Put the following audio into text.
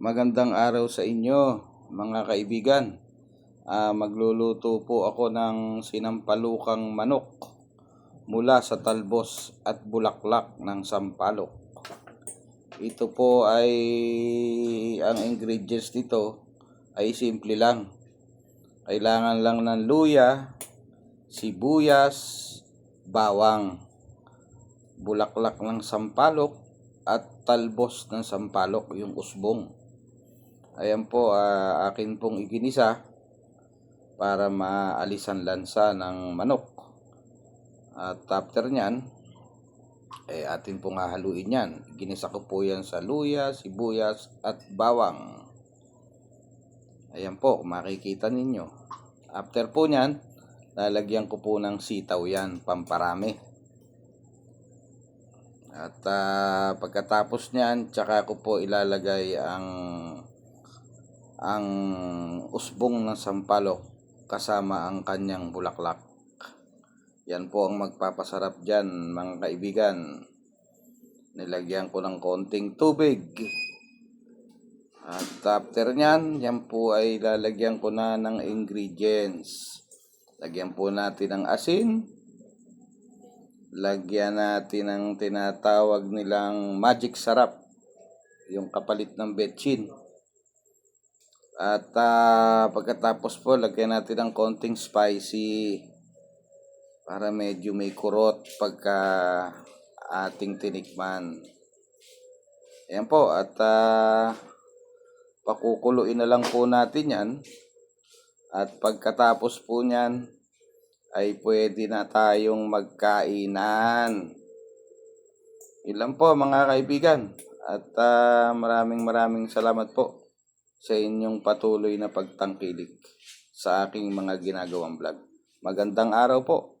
Magandang araw sa inyo, mga kaibigan. Ah, magluluto po ako ng sinampalukang manok mula sa talbos at bulaklak ng sampalok. Ito po ay ang ingredients nito ay simple lang. Kailangan lang ng luya, sibuyas, bawang, bulaklak ng sampalok at talbos ng sampalok, yung usbong. Ayan po, ah, akin pong iginisa para maalisan lansa ng manok. At after nyan, eh atin pong hahaluin yan. Ginisa ko po yan sa luya, sibuyas at bawang. Ayan po, makikita ninyo. After po nyan, lalagyan ko po ng sitaw yan, pamparami. At ah, pagkatapos niyan, tsaka ko po ilalagay ang ang usbong ng sampalok kasama ang kanyang bulaklak. Yan po ang magpapasarap dyan, mga kaibigan. Nilagyan ko ng konting tubig. At after nyan, yan po ay lalagyan ko na ng ingredients. Lagyan po natin ng asin. Lagyan natin ng tinatawag nilang magic sarap. Yung kapalit ng betchin. At ah, pagkatapos po, lagyan natin ng konting spicy para medyo may kurot pagka ating tinikman. Ayan po, at ah, pakukuluin na lang po natin yan. At pagkatapos po niyan, ay pwede na tayong magkainan. Lang po mga kaibigan. At ah, maraming maraming salamat po sa inyong patuloy na pagtangkilik sa aking mga ginagawang vlog. Magandang araw po.